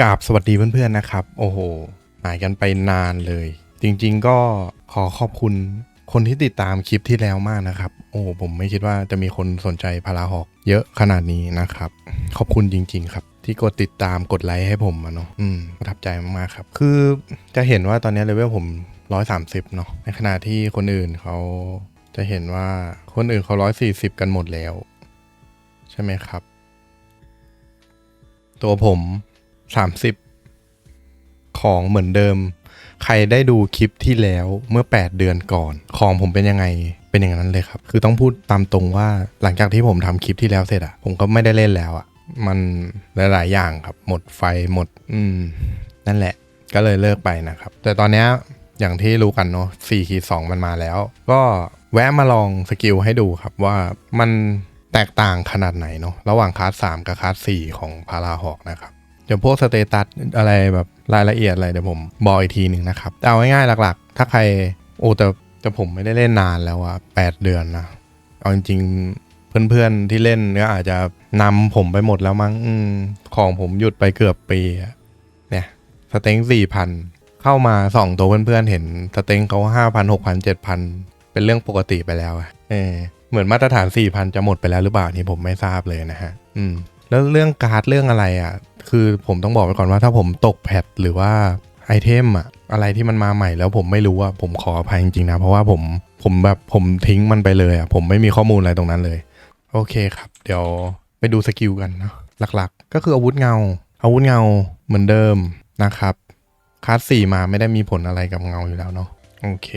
กราบสวัสดีเพื่อนๆนะครับ โอ้โหหายกันไปนานเลย จริงๆก็ขอขอบคุณคนที่ติดตามคลิปที่แล้วมากนะครับ โอ้ผมไม่คิดว่าจะมีคนสนใจพาราหอก เยอะขนาดนี้นะครับ ขอบคุณจริง ๆ ครับ ที่กดติดตามกดไลค์ให้ผมอะเนาะอืมประทับใจมากๆครับ คือจะเห็นว่าตอนนี้เลเวลผม 130 เนาะในขณะที่คนอื่นเขาจะเห็นว่าคนอื่นเขา 140 กันหมดแล้ว ใช่ไหมครับ ตัวผม 30 ของเหมือนเดิม ใครได้ดูคลิปที่แล้วเมื่อ 8 เดือนก่อน ของผมเป็นยังไงเป็นอย่างนั้นเลยครับ คือต้องพูดตามตรงว่าหลังจากที่ผมทำคลิปที่แล้วเสร็จอะผมก็ไม่ได้เล่นแล้วอะมันหลาย ๆ อย่างครับ หมดไฟหมด อืม นั่นแหละ ก็เลยเลิกไปนะครับ แต่ตอนนี้อย่างที่รู้กันเนาะ4ขีด2มันมาแล้ว ก็แวะมาลองสกิลให้ดูครับว่ามันแตกต่างขนาดไหนเนาะระหว่างคลาส3กับคลาส4ของพาราหอกนะครับ ดี๋ยวพวกสเตตัสอะไรแบบรายละเอียดอะไรเดี๋ยวผมบอกอีกทีหนึ่งนะครับแต่เอาง่ายๆหลักๆ ถ้าใครโอ้แต่แต่ผมไม่ได้เล่นนานแล้วอะแปดเดือนนะเอาจริงๆเพื่อนๆที่เล่นก็อาจจะนำผมไปหมดแล้วมั้งอของผมหยุดไปเกือบปีเนี่ยสเต็งสี่พันเข้ามาสองตัวเพื่อนๆเห็นสเต็งเขาห้าพันหกพันเจ็ดพันเป็นเรื่องปกติไปแล้วอะเออเหมือนมาตรฐานสี่พันจะหมดไปแล้วหรือเปล่านี่ผมไม่ทราบเลยนะฮะ อืม แล้วเรื่องการ์ดเรื่องอะไรอะ คือผมต้องบอกไว้ก่อนว่าถ้าผมตกแพทหรือว่าไอเทมอะอะไรที่มันมาใหม่แล้วผมไม่รู้อะผมขออภัยจริงๆนะ เพราะว่าผมผมแบบผมทิ้งมันไปเลยอะผมไม่มีข้อมูลอะไรตรงนั้นเลย โอเคครับ เดี๋ยวไปดูสกิลกันเนาะหลักๆ ก็คืออาวุธเงา อาวุธเงาเหมือนเดิมนะครับคลาสสี่มาไม่ได้มีผลอะไรกับเงาอยู่แล้วเนาะโอเค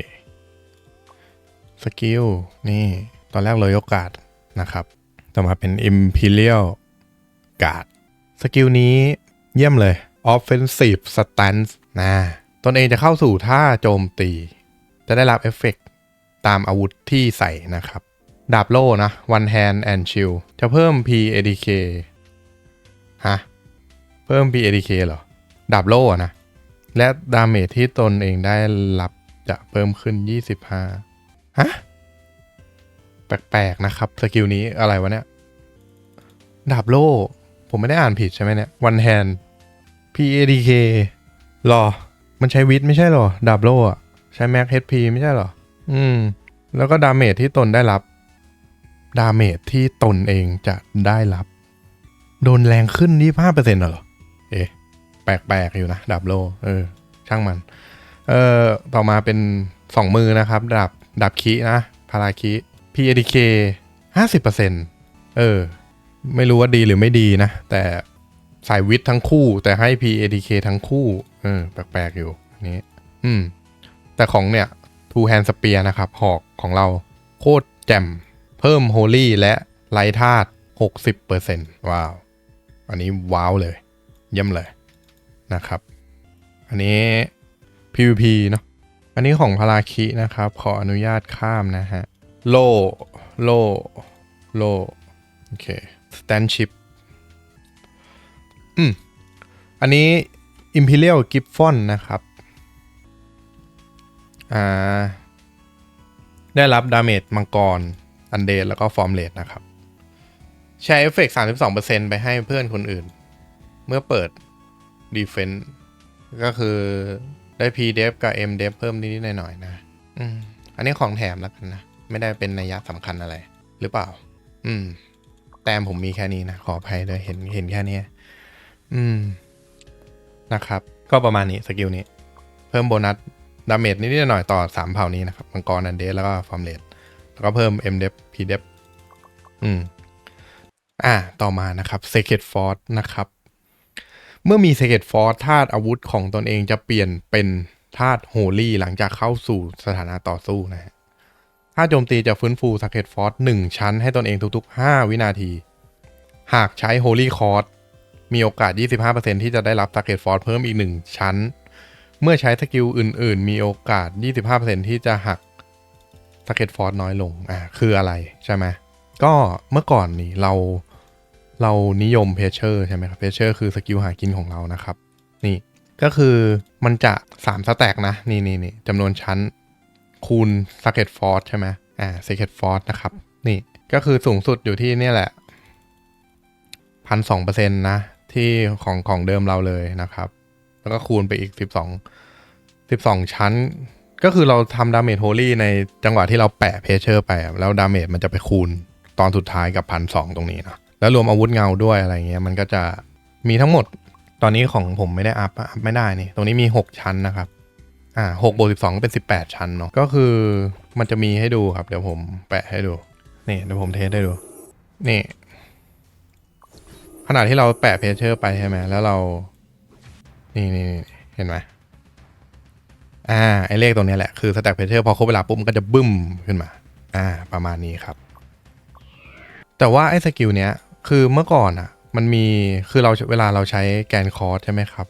สกิลนี่ตอนแรกเลยโอกาสนะครับ ต่อมาเป็น Imperial การ์ดสกิลนี้เยี่ยมเลย Offensive Stance นะตนเองจะเข้าสู่ท่าโจมตี จะได้รับเอฟเฟกต์ตามอาวุธที่ใส่นะครับ ดาบโล่นะ One Hand and Shield จะเพิ่ม PADK ฮะ เพิ่ม PADK เหรอ ดาบโล่นะ และดาเมจที่ตนเองได้รับจะเพิ่มขึ้น 25 ฮะ แปลกๆนะครับ สกิลนี้อะไรวะเนี่ย ดาบโล่ ผมไม่ได้อ่านผิดใช่ไหมเนี่ย one hand PADK หรอ มันใช้วิทไม่ใช่หรอดาบโล่อะใช้แม็ก HP ไม่ใช่หรอ อืม แล้วก็ดาเมจที่ตนได้รับ ดาเมจที่ตนเองจะได้รับ โดนแรงขึ้นยี่ห้าเปอร์เซ็นต์เหรอ เอ๊ะ แปลกๆอยู่นะดาบโล เออ ช่างมัน เอ่อ ต่อมาเป็นสองมือนะครับ ดาบดาบคีนะพาราคี PADK ห้าสิบเปอร์เซ็นต์เออ ไม่รู้ว่าดีหรือไม่ดีนะ แต่สายวิทย์ทั้งคู่ แต่ให้ PADK ทั้งคู่เออแปลกๆอยู่อันนี้อืม แต่ของเนี่ย Two Hand Spear นะครับ หอกของเราโคตรแจ่ม เพิ่มโฮลี่และไลธาตุ60%ว้าว อันนี้ว้าวเลย เยี่ยมเลยนะครับ อันนี้ PVP เนาะอันนี้ของพาราคินะครับ ขออนุญาตข้ามนะฮะ โล โล โล โอเค Stanship อืม อันนี้ Imperial Gibbon นะครับ อ่า ได้รับดาเมจมังกร อันเดนแล้วก็ฟอร์มเลดนะครับ ใช้เอฟเฟกต์32%ไปให้เพื่อนคนอื่น เมื่อเปิด Defense ก็คือได้ P d e f กับ M d e f เพิ่มนิดๆหน่อยๆนะ อืม อันนี้ของแถมแล้วกันนะ ไม่ได้เป็นนัยยะสำคัญอะไร หรือเปล่า อืม แต้มผมมีแค่นี้นะ ขออภัยด้วยเห็นเห็นแค่นี้อืมนะครับ ก็ประมาณนี้สกิลนี้ เพิ่มโบนัสดาเมจนิดหน่อยต่อ 3 เผ่านี้นะครับ มังกรอันเดสแล้วก็ฟอร์มเลดแล้วก็เพิ่ม M d e f P d e f อืม อ่า ต่อมานะครับ Secret Force นะครับ เมื่อมี Secret Force ธาตุอาวุธของตนเองจะเปลี่ยนเป็นธาตุโฮลี่หลังจากเข้าสู่สถานะต่อสู้นะฮะ ถ้าโจมตีจะฟื้นฟูสักเก็ตฟอร์สหนึ่งชั้นให้ตนเองทุกๆ 5 วินาที หากใช้ Holy c o r d มีโอกาส 25%ที่จะได้รับสักเก็ตฟอร์สเพิ่มอีก 1 ชั้น เมื่อใช้สกิลอื่น ๆ มีโอกาส 25%ที่จะหักสักเก็ตฟอร์สน้อยลง อ่าคืออะไรใช่ไหมก็เมื่อก่อนนี่เราเรานิยมเพเชอร์ใช่ไหมครับเพเชอร์คือสกิลหากินของเรานะครับ นี่ก็คือมันจะ3สแต็กนะ นี่นี่นี่จำนวนชั้น คูณ Socket Force ใช่ไหมอ่า Socket Force นะครับ นี่ก็คือสูงสุดอยู่ที่นี่แหละพันสองเปอร์เซ็นต์นะ ที่ของของเดิมเราเลยนะครับ แล้วก็คูณไปอีกสิบสองสิบสองชั้น ก็คือเราทำดาเมจโฮลี่ในจังหวะที่เราแปะเพเชอร์ไป แล้วดาเมจมันจะไปคูณตอนสุดท้ายกับพันสองตรงนี้นะแล้วรวมอาวุธเงาด้วยอะไรเงี้ย มันก็จะมีทั้งหมดตอนนี้ของผมไม่ได้อัพอะอัพไม่ได้นี่ ตรงนี้มี 6 ชั้นนะครับ อ่าหกบวกสิบสองเป็น18ชั้นเนาะ ก็คือมันจะมีให้ดูครับ เดี๋ยวผมแปะให้ดู นี่เดี๋ยวผมเทสให้ดู นี่ขณะที่เราแปะเพเชอร์ไปใช่ไหม แล้วเรา นี่นี่นเห็นไหมอ่า ไอเลขตรงนี้แหละ คือสแต็กเพเชอร์พอครบเวลาปุ๊บมันก็จะบึ้มขึ้นมา อ่า ประมาณนี้ครับ แต่ว่าไอสกิลเนี้ย คือเมื่อก่อนอะมันมี คือเราเวลาเราใช้แกนคอร์สใช่ไหมครับ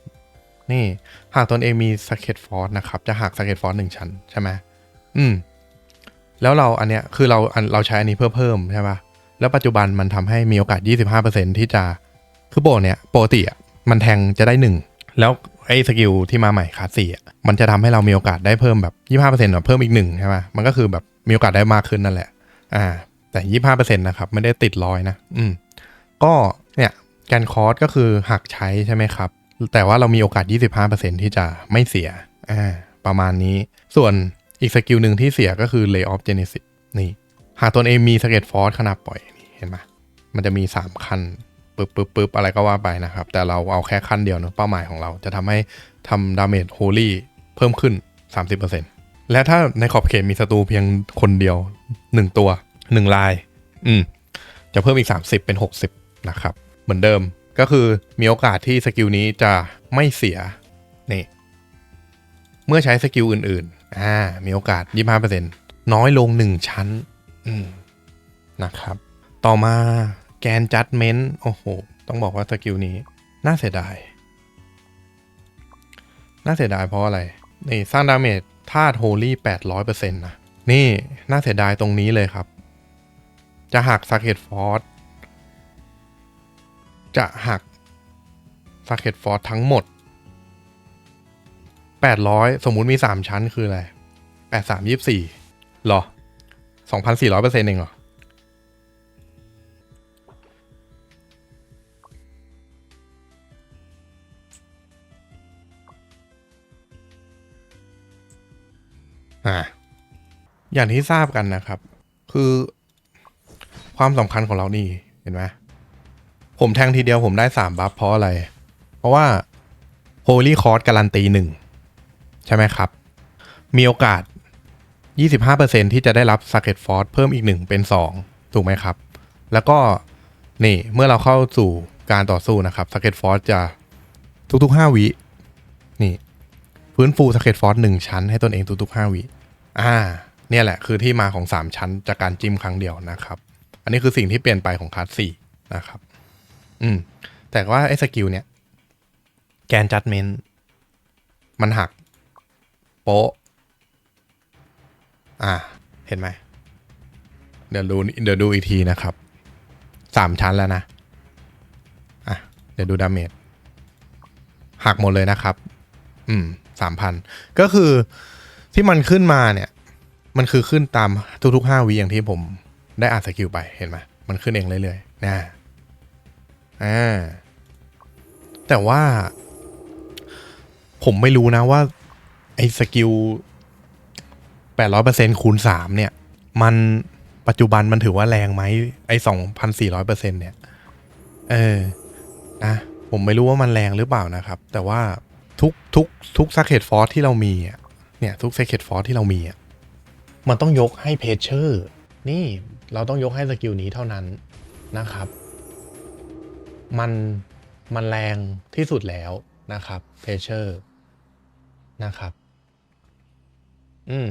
นี่ หากตนเองมีสเก็ตฟอร์สนะครับ จะหักสเก็ตฟอร์สหนึ่งชั้นใช่ไหมอืม แล้วเราอันเนี้ยคือเราอันเราใช้อันนี้เพื่อเพิ่มใช่ปะแล้วปัจจุบันมันทำให้มีโอกาส 25%ที่จะ คือโบเนี่ยปกติอะมันแทงจะได้หนึ่งแล้วไอ้สกิลที่มาใหม่คาสสี่อะมันจะทำให้เรามีโอกาสได้เพิ่มแบบ25%แบบเพิ่มอีกหนึ่งใช่ปะมันก็คือแบบมีโอกาสได้มากขึ้นนั่นแหละ อ่า แต่25%นะครับ ไม่ได้ติดร้อยนะ อืม ก็เนี่ยแกนคอร์สก็คือหักใช้ใช่ไหมครับ แต่ว่าเรามีโอกาส 25%ที่จะไม่เสียอ่าประมาณนี้ ส่วนอีกสกิลหนึ่งที่เสียก็คือ Lay off Genesis นี่ หากตนเองมีสเก็ตฟอร์สขนาดปล่อยเห็นไหมมันจะมี 3 ขั้นปึ๊บปึ๊บปึ๊บอะไรก็ว่าไปนะครับ แต่เราเอาแค่ขั้นเดียวเนะเป้าหมายของเราจะทำให้ทำดาเมจโฮลี่เพิ่มขึ้น 30%และถ้าในขอบเขตมีศัตรูเพียงคนเดียว 1 ตัว 1 ลาย อืมจะเพิ่มอีก 30 เป็น 60 นะครับ เหมือนเดิม ก็คือมีโอกาสที่สกิลนี้จะไม่เสียนี่เมื่อใช้สกิลอื่นๆอ่ามีโอกาส 25%น้อยลง 1 ชั้นอืมนะครับ ต่อมาแกนจัดเมนต์โอ้โห ต้องบอกว่าสกิลนี้ น่าเสียดาย น่าเสียดายเพราะอะไร นี่สร้างดาเมจธาตุโฮลี่800%นะ นี่น่าเสียดายตรงนี้เลยครับ จะหักสเก็ตฟอร์ส จะหักสเก็ตฟอร์สทั้งหมด 800 สมมุติมี 3 ชั้นคืออะไร 83 24หรอ 2,400เปอร์เซ็นต์เองเหรอ อ่า อย่างที่ทราบกันนะครับ คือความสำคัญของเรานี่ เห็นไหม ผมแทงทีเดียวผมได้3บัฟเพราะอะไร เพราะว่า Holy c o r s การันตีหนึ่งใช่ไหมครับ มีโอกาส 25%ที่จะได้รับ Sucket Force เพิ่มอีก 1 เป็น 2 ถูกไหมครับ แล้วก็นี่เมื่อเราเข้าสู่การต่อสู้นะครับ Sucket Force จะทุกๆ 5 วิ นี่ฟื้นฟู Sucket Force 1 ชั้นให้ตนเองทุกๆ 5 วิ อ่า เนี่ยแหละคือที่มาของ 3 ชั้นจากการจิ้มครั้งเดียวนะครับ อันนี้คือสิ่งที่เปลี่ยนไปของคลาส4นะครับ อืม แต่ว่าไอ้สกิลเนี่ย แกนจัดเมนต์มันหัก โป๊ะ อ่า เห็นไหม เดี๋ยวดูเดี๋ยวดูอีกทีนะครับ สามชั้นแล้วนะ อะ เดี๋ยวดูดาเมจหักหมดเลยนะครับ อืม สามพัน ก็คือที่มันขึ้นมาเนี่ย มันคือขึ้นตามทุกๆห้าวิอย่างที่ผมได้อ่านสกิลไป เห็นไหม มันขึ้นเองเรื่อยๆนะ อ่าแต่ว่า ผมไม่รู้นะว่า ไอ้สกิล800%คูณ3เนี่ย มันปัจจุบันมันถือว่าแรงไหมไอ้2,400%เนี่ย เออ นะ ผมไม่รู้ว่ามันแรงหรือเปล่านะครับ แต่ว่าทุกทุกทุกซักเ e ตฟอร์ที่เรามีเนี่ย ทุกซักเ e ตฟอร์ที่เรามีมันต้องยกให้เพเชอร์ นี่เราต้องยกให้สกิลนี้เท่านั้นนะครับ มันมันแรงที่สุดแล้วนะครับเพเชอร์นะครับ อืม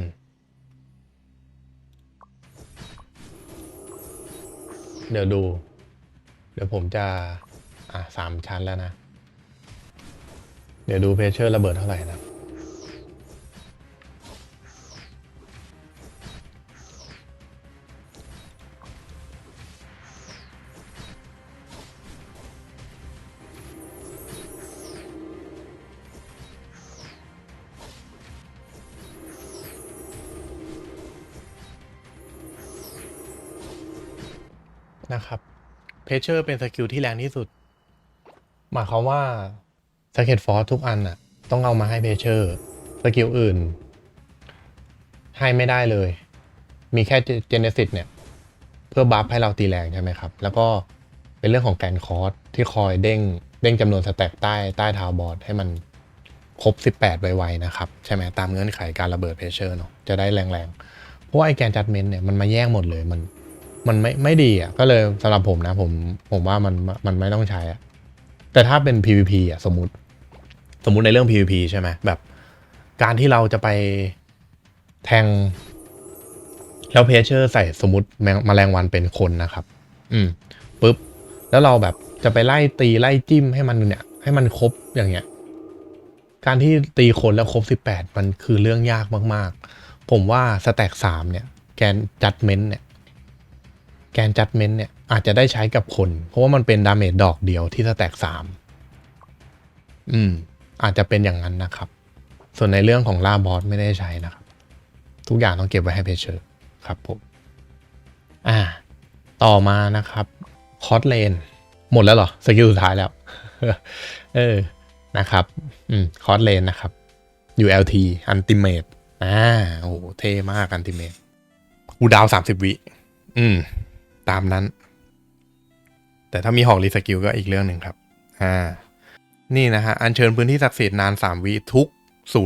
เดี๋ยวดู เดี๋ยวผมจะ อะสามชั้นแล้วนะ เดี๋ยวดูเพเชอร์ระเบิดเท่าไหร่นะ นะครับเพเชอร์เป็นสกิลที่แรงที่สุด หมายความว่าสเก็ตฟอร์ทุกอันอะต้องเอามาให้เพเชอร์สกิลอื่น ให้ไม่ได้เลย มีแค่เจเนซิสเนี่ย เพื่อบัฟให้เราตีแรงใช่ไหมครับ แล้วก็เป็นเรื่องของแกนคอร์สที่คอยเด้งเด้งจำนวนสแต็กใต้ใต้ท้าบอร์ดให้มันครบ 18 ไวๆนะครับ ใช่ไหมตามเงื่อนไขการระเบิดเพเชอร์เนาะจะได้แรงๆ เพราะว่าไอแกนจัดเมนต์เนี่ยมันมาแย่งหมดเลยมัน มันไม่ไม่ดีอะก็เลยสำหรับผมนะ ผมผมว่ามันมันไม่ต้องใช้อะแต่ถ้าเป็น PVP อะสมมติ สมมุติในเรื่อง PVP ใช่ไหมแบบ การที่เราจะไปแทง แล้วเพเชอร์ใส่สมมติแมงแมลงวันเป็นคนนะครับ อืมปุ๊บ แล้วเราแบบจะไปไล่ตีไล่จิ้มให้มันเนี่ย ให้มันครบอย่างเงี้ย การที่ตีคนแล้วครบสิบแปดมันคือเรื่องยากมาก ๆ ผมว่าสแต็กสามเนี่ย แกนจัดเมนต์เนี่ย แกนจัดเมนต์เนี่ยอาจจะได้ใช้กับคน เพราะว่ามันเป็นดาเมจดอกเดียวที่สแต็กสามอืม อาจจะเป็นอย่างนั้นนะครับ ส่วนในเรื่องของล่าบอสไม่ได้ใช้นะครับ ทุกอย่างต้องเก็บไว้ให้เพเชอร์ครับผม อ่า ต่อมานะครับคอสเลนหมดแล้วเหรอ สกิลสุดท้ายแล้ว เออนะครับ อืมคอสเลนนะครับ ULT Ultimate อ่าโอ้โหเท่มาก Ultimate อูดาวสามสิบวิ อืม ตามนั้น แต่ถ้ามีหอกรีสกิลก็อีกเรื่องหนึ่งครับ อ่า นี่นะฮะ อัญเชิญพื้นที่ศักดิ์สิทธิ์นาน 3 วิทุก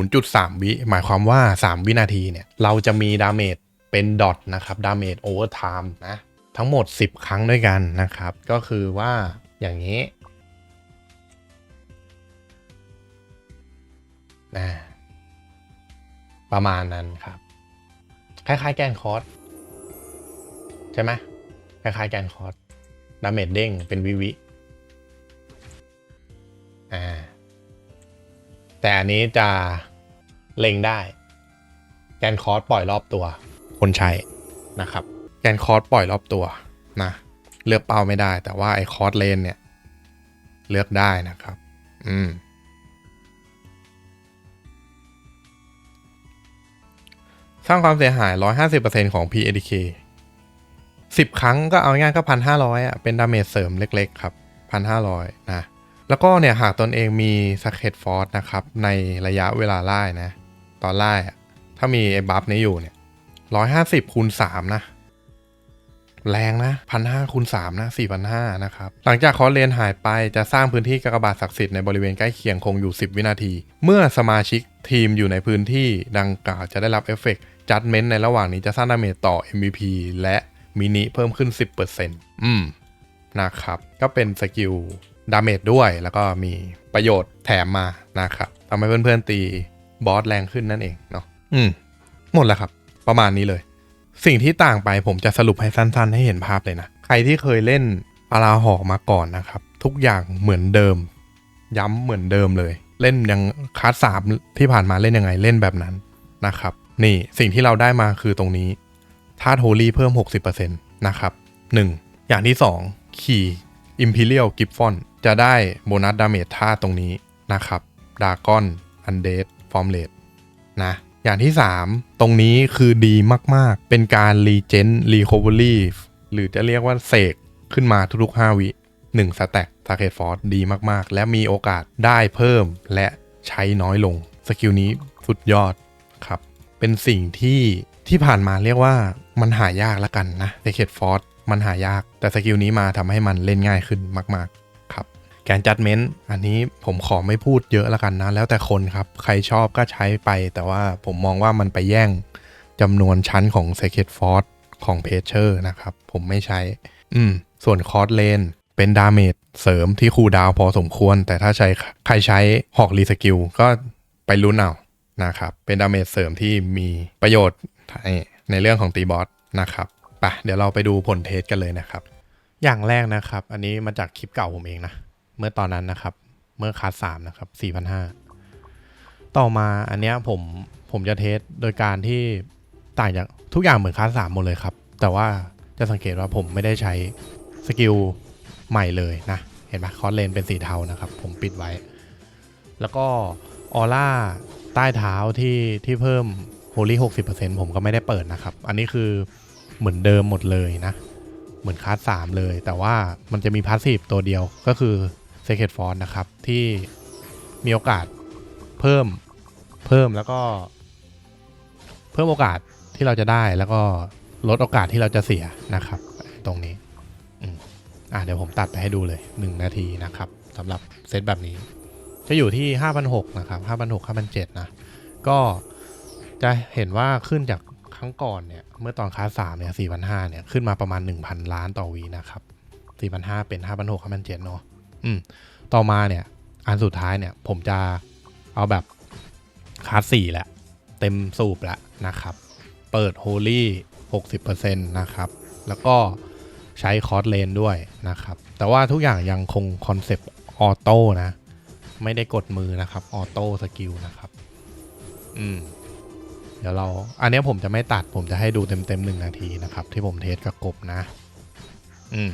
0.3 วิ หมายความว่า 3 วินาทีเนี่ย เราจะมีดาเมจเป็นดอทนะครับ ดาเมจโอเวอร์ไทม์นะ ทั้งหมด 10 ครั้งด้วยกันนะครับ ก็คือว่าอย่างนี้นะประมาณนั้นครับ คล้ายๆแกนคอร์สใช่ไหม ล้ายๆแกนคอร์สดาเมจเด้งเป็นวิวิอ่าแต่อันนี้จะเล็งได้ แกนคอร์สปล่อยรอบตัว คนใช้นะครับ แกนคอร์สปล่อยรอบตัวนะเลือกเป้าไม่ได้ แต่ว่าไอ้คอร์สเลนเนี่ยเลือกได้นะครับ อืมสร้างความเสียหาย 150%ของ PADK 10 ครั้งก็เอาง่ายก็พันห้าร้อยอะเป็นดาเมจเสริมเล็ก ๆ ครับพันห้าร้อยนะแล้วก็เนี่ยหากตนเองมีสเก็ตฟอร์สนะครับ ในระยะเวลาไล่นะ ตอนไล่อะถ้ามีไอ้บัฟนี้อยู่เนี่ยร้อยห้าสิบคูณสามนะ แรงนะพันห้าคูณสามนะสี่พันห้านะครับ หลังจากคอเลนหายไปจะสร้างพื้นที่กากบาทศักดิ์สิทธิ์ในบริเวณใกล้เคียงคงอยู่ 10 วินาที เมื่อสมาชิกทีมอยู่ในพื้นที่ดังกล่าวจะได้รับเอฟเฟกต์จัดเมนต์ในระหว่างนี้จะสร้างดาเมจต่อ MVP และ มินิเพิ่มขึ้น 10%อืมนะครับ ก็เป็นสกิลดาเมจด้วย แล้วก็มีประโยชน์แถมมานะครับทำให้เพื่อนๆตีบอสแรงขึ้นนั่นเองเนาะอืม หมดแล้วครับ ประมาณนี้เลย สิ่งที่ต่างไปผมจะสรุปให้สั้นๆ ให้เห็นภาพเลยนะ ใครที่เคยเล่นปาราหอกมาก่อนนะครับ ทุกอย่างเหมือนเดิม ย้ำเหมือนเดิมเลย เล่นยังคลาสสามที่ผ่านมาเล่นยังไงเล่นแบบนั้นนะครับ นี่สิ่งที่เราได้มาคือตรงนี้ ธาตุโฮลี่เพิ่ม 60%นะครับ 1. อย่างที่ 2 ขี่ Imperial g i f f o n จะได้โบนัสดาเมจธาตุตรงนี้นะครับดากอนอันเดดฟอร์มเลดนะอย่างที่ 3 ตรงนี้คือดีมาก ๆ เป็นการรีเจนรีคอเวอรี่หรือจะเรียกว่าเสกขึ้นมาทุกๆ 5 วิ1สแต็กทาร์เก็ตฟอร์ดีมากๆ และมีโอกาสได้เพิ่มและใช้น้อยลง สกิลนี้สุดยอดครับ เป็นสิ่งที่ ที่ผ่านมาเรียกว่ามันหายากแล้วกันนะเ e เค t ฟอร์มันหายาก แต่สกิลนี้มาทำให้มันเล่นง่ายขึ้นมาก ๆ ครับ แกนจัดเมนต์อันนี้ผมขอไม่พูดเยอะแล้วกันนะ แล้วแต่คนครับ ใครชอบก็ใช้ไป แต่ว่าผมมองว่ามันไปแย่งจำนวนชั้นของ s e c r e t f o r c e ของเพเชอร์นะครับ ผมไม่ใช้ อืม ส่วนคอร์สเลนเป็นดาเมจเสริมที่คูดาวพอสมควร แต่ถ้าใช้ใครใช้หอกรีสกิลก็ไปลุ้นเอานะครับ เป็นดาเมจเสริมที่มีประโยชน์ ในเรื่องของตีบอสนะครับไปเดี๋ยวเราไปดูผลเทสกันเลยนะครับ อย่างแรกนะครับ อันนี้มาจากคลิปเก่าผมเองนะ เมื่อตอนนั้นนะครับ เมื่อคาสสามนะครับสี่พันห้าต่อมาอันเนี้ยผมผมจะเทสโดยการที่ต่างจากทุกอย่างเหมือนคาสสามหมดเลยครับ แต่ว่าจะสังเกตว่าผมไม่ได้ใช้สกิลใหม่เลยนะ เห็นไหมคอร์เลนเป็นสีเทานะครับ ผมปิดไว้ แล้วก็ออร่าใต้เท้าที่ที่เพิ่ม โฮลี่หกสิบเปอร์เซ็นผมก็ไม่ได้เปิดนะครับ อันนี้คือเหมือนเดิมหมดเลยนะ เหมือนคาสสามเลย แต่ว่ามันจะมีพาสซีฟตัวเดียวก็คือ Secret Force นะครับ ที่มีโอกาสเพิ่มเพิ่มแล้วก็ เพิ่มโอกาสที่เราจะได้แล้วก็ลดโอกาสที่เราจะเสียนะครับ ตรงนี้อืมอะเดี๋ยวผมตัดไปให้ดูเลย 1 นาทีนะครับสำหรับเซตแบบนี้ จะอยู่ที่ 5,600นะครับ5,600 5,700นะก็ จะเห็นว่าขึ้นจากครั้งก่อนเนี่ย เมื่อตอนคลาสสามเนี่ย4,500เนี่ย ขึ้นมาประมาณ1,000ล้านต่อวีนะครับ4,500เป็น5,600 5,700เจ็ดเนาะอืม ต่อมาเนี่ย อันสุดท้ายเนี่ย ผมจะเอาแบบคลาส4แหละ เต็มสูบล้วนะครับ เปิดโฮลี่60%นะครับ แล้วก็ใช้คอร์สเลนด้วยนะครับ แต่ว่าทุกอย่างยังคงคอนเซปต์ออโต้นะ ไม่ได้กดมือนะครับ ออโต้สกิลนะครับ อืม เดี๋ยวเราอันนี้ผมจะไม่ตัดผมจะให้ดูเต็มเต็มหนึ่งนาทีนะครับ ที่ผมเทสกับกบนะ อืม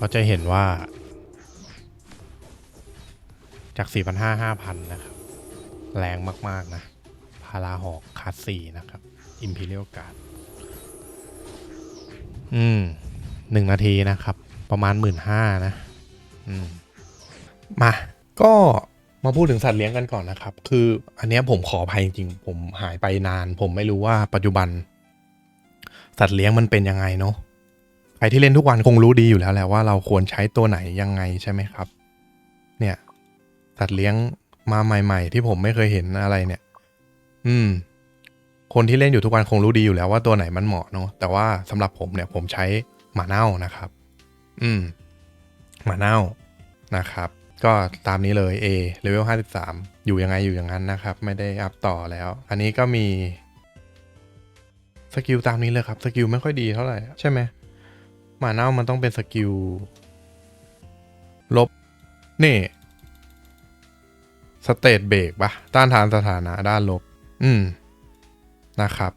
ก็จะเห็นว่า จาก4,500 5,000 นะครับ แรงมาก ๆ นะ พาราหอกคาสี่นะครับ Imperial Guard อืมหนึ่งนาทีนะครับ ประมาณ 15,000นะ อืม มา ก็มาพูดถึงสัตว์เลี้ยงกันก่อนนะครับ คืออันนี้ผมขออภัยจริงๆผมหายไปนาน ผมไม่รู้ว่าปัจจุบัน สัตว์เลี้ยงมันเป็นยังไงเนาะใครที่เล่นทุกวันคงรู้ดีอยู่แล้วแหละว่าเราควรใช้ตัวไหนยังไงใช่ไหมครับ เนี่ย สัตว์เลี้ยงมาใหม่ ๆ ที่ผมไม่เคยเห็นอะไรเนี่ย อืม คนที่เล่นอยู่ทุกวันคงรู้ดีอยู่แล้วว่าตัวไหนมันเหมาะเนาะแต่ว่าสำหรับผมเนี่ยผมใช้หมาเน่านะครับ อืมหมาเน่านะครับ ก็ตามนี้เลย A เลเวล53 อยู่ยังไงอยู่อย่างนั้นนะครับ ไม่ได้อัพต่อแล้ว อันนี้ก็มีสกิลตามนี้เลยครับสกิลไม่ค่อยดีเท่าไหร่ใช่ไหมหมาเน่ามันต้องเป็นสกิลลบนี่ สเตตเบรกปะต้านทานสถานะด้านลบ อืม นะครับ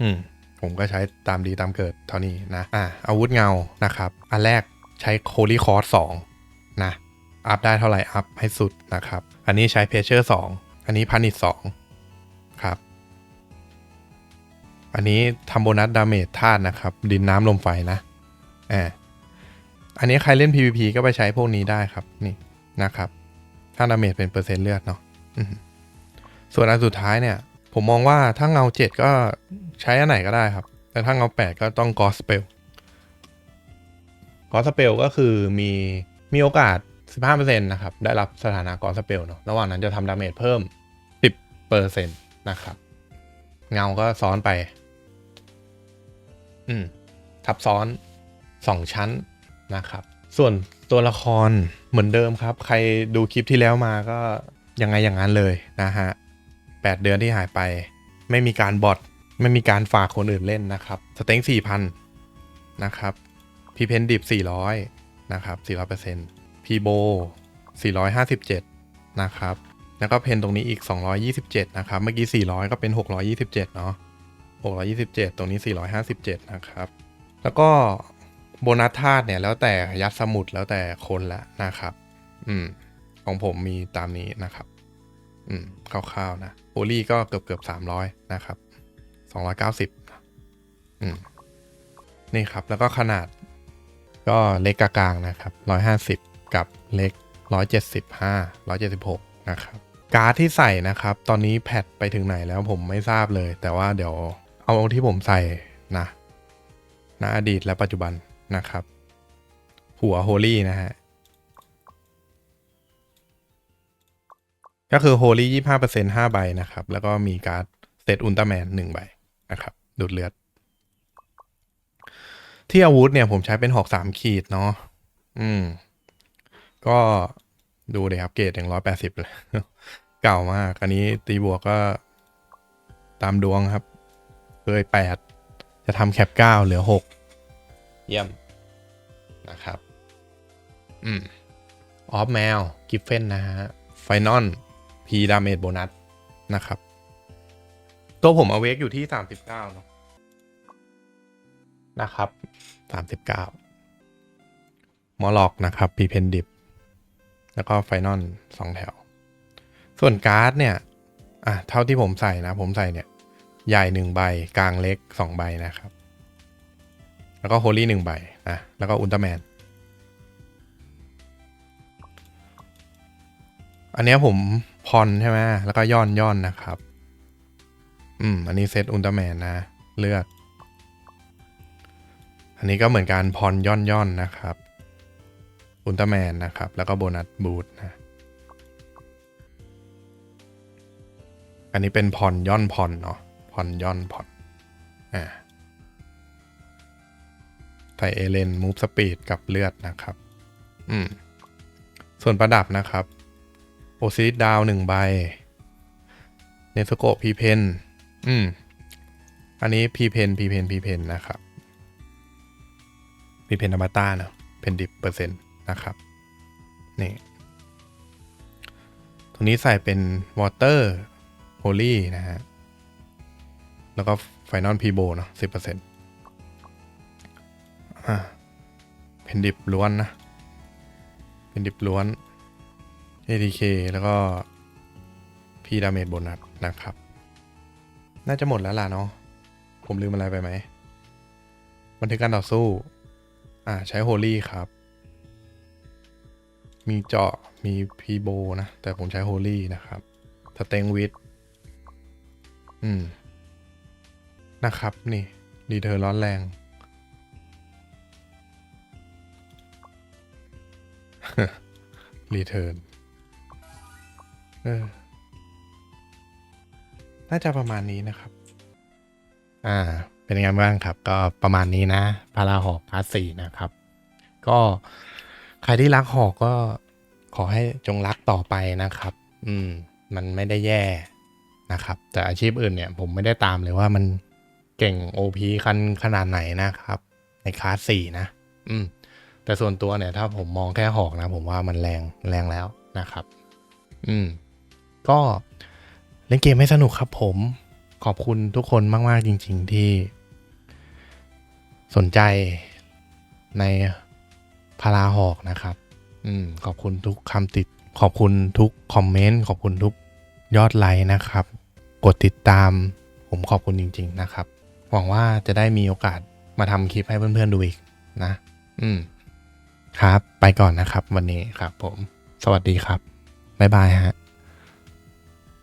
อืม ผมก็ใช้ตามดีตามเกิดเท่านี้นะ อะอาวุธเงา นะครับ อันแรกใช้โคลีคอร์สสองนะ อัพได้เท่าไหร่ อัพให้สุดนะครับ อันนี้ใช้เพเชอร์สอง อันนี้พันิชสองครับ อันนี้ทำโบนัสดาเมจธาตุนะครับ ดินน้ำลมไฟนะ อ่า อันนี้ใครเล่น PVP ก็ไปใช้พวกนี้ได้ครับ นี่นะครับ ถ้าดาเมจเป็นเปอร์เซ็นต์เลือดเนาะส่วนอันสุดท้ายเนี่ย ผมมองว่าถ้าเงาเจ็ดก็ใช้อันไหนก็ได้ครับ แต่ถ้าเงาแปดก็ต้องกอสเปลกอสเปลก็คือมีมีโอกาส 15%นะครับ ได้รับสถานะกอสเปลเนาะระหว่างนั้นจะทำดาเมจเพิ่ม 10%นะครับ เงาก็ซ้อนไป อืมทับซ้อน 2 ชั้นนะครับ ส่วนตัวละคร เหมือนเดิมครับ ใครดูคลิปที่แล้วมาก็ยังไงอย่างนั้นเลยนะฮะ8เดือนที่หายไป ไม่มีการบอทไม่มีการฝากคนอื่นเล่นนะครับสเต็ง4,000นะครับพีเพนดิบ400นะครับ400%พีโบ457นะครับแล้วก็เพนตรงนี้อีก 227 นะครับ เมื่อกี้ 400 ก็เป็น 627 เนาะ627 ตรงนี้ 457 นะครับ แล้วก็ โบนัสธาตุเนี่ยแล้วแต่ยัดสมุดแล้วแต่คนละนะครับ อืม ของผมมีตามนี้นะครับ อืมคร่าวๆนะโอลี่ก็เกือบเกือบ300นะครับ290อืมนี่ครับ แล้วก็ขนาดก็เล็กกลางนะครับ150กับเล็ก175 176นะครับการ์ดที่ใส่นะครับ ตอนนี้แพทไปถึงไหนแล้วผมไม่ทราบเลย แต่ว่าเดี๋ยวเอาที่ผมใส่นะณอดีตและปัจจุบัน นะครับ หัวโฮลี่นะฮะ ก็คือโฮลี่ยี่ห้าเปอร์เซ็นต์ห้าใบนะครับ แล้วก็มีการ์ดเซตอุลตร้าแมนหนึ่งใบนะครับ ดูดเลือด ที่อาวุธเนี่ยผมใช้เป็นหอกสามขีดเนาะอืม ก็ดูเลยครับเกรดอย่างร้อยแปดสิบเลยเก่ามาก อันนี้ตีบวกก็ตามดวงครับ เคยแปดจะทำแคปเก้าเหลือหก เยี่ยมนะครับอืมออฟแมวกิฟเฟนนะฮะไฟนอลพีดาเมจโบนัสนะครับ ตัวผมเอาเวกอยู่ที่สามสิบเก้าเนาะนะครับสามสิบเก้ามอลล็อกนะครับพีเพนดิบแล้วก็ไฟนอลสองแถว ส่วนการ์ดเนี่ย อะ เท่าที่ผมใส่นะ ผมใส่เนี่ย ใหญ่หนึ่งใบ กลางเล็กสองใบนะครับ แล้วก็โฮลี่หนึ่งใบนะแล้วก็อุลตร้าแมนอันนี้ผมพรใช่ไหมแล้วก็ย่อนย่อนนะครับ อืม อันนี้เซตอุลตร้าแมนนะ เลือก อันนี้ก็เหมือนการพรย่อนย่อนนะครับ อุลตร้าแมนนะครับ แล้วก็โบนัสบูทนะ อันนี้เป็นพรย่อนพรเนาะพรย่อนพรอ่า ใส่เอเลนมูฟสปีดกับเลือดนะครับ อืม ส่วนประดับนะครับ โอซิสดาวหนึ่งใบ เนสโกพีเพน อืม อันนี้พีเพนพีเพนพีเพนนะครับ พีเพนอมตาเนาะเพนดิบเปอร์เซ็นต์นะครับ นี่ตัวนี้ใส่เป็นวอเตอร์โฮลี่นะฮะ แล้วก็ไฟนอลพีโบเนาะสิบเปอร์เซ็นต์อ่า เพนดิบล้วนนะเพนดิบล้วน ATK แล้วก็พีดาเมจโบนัสนะครับ น่าจะหมดแล้วล่ะเนาะ ผมลืมอะไรไปไหม บันทึกการต่อสู้ อ่า ใช้โฮลี่ครับ มีเจาะ มีพีโบนะ แต่ผมใช้โฮลี่นะครับสเต็งวิดอืม นะครับ นี่รีเทอร์ร้อนแรง รีเทิร์นเออ น่าจะประมาณนี้นะครับ อ่า เป็นยังไงบ้างครับ ก็ประมาณนี้นะ พาราหอกพาร์ทสี่นะครับ ก็ใครที่รักหอกก็ขอให้จงรักต่อไปนะครับ อืม มันไม่ได้แย่นะครับ แต่อาชีพอื่นเนี่ย ผมไม่ได้ตามเลยว่ามันเก่ง OP คันขนาดไหนนะครับ ในคลาสสี่นะ อืม แต่ส่วนตัวเนี่ยถ้าผมมองแค่หอกนะ ผมว่ามันแรงแรงแล้วนะครับ อืม ก็เล่นเกมให้สนุกครับผมขอบคุณทุกคนมาก ๆ จริง ๆ ที่สนใจในพาราหอกนะครับ อืม ขอบคุณทุกคำติด ขอบคุณทุกคอมเมนต์ ขอบคุณทุกยอดไลค์นะครับ กดติดตาม ผมขอบคุณจริง ๆ นะครับ หวังว่าจะได้มีโอกาสมาทำคลิปให้เพื่อน ๆ ดูอีกนะ อืม ครับ ไปก่อนนะครับ วันนี้ครับผม สวัสดีครับ บ๊ายบายฮะ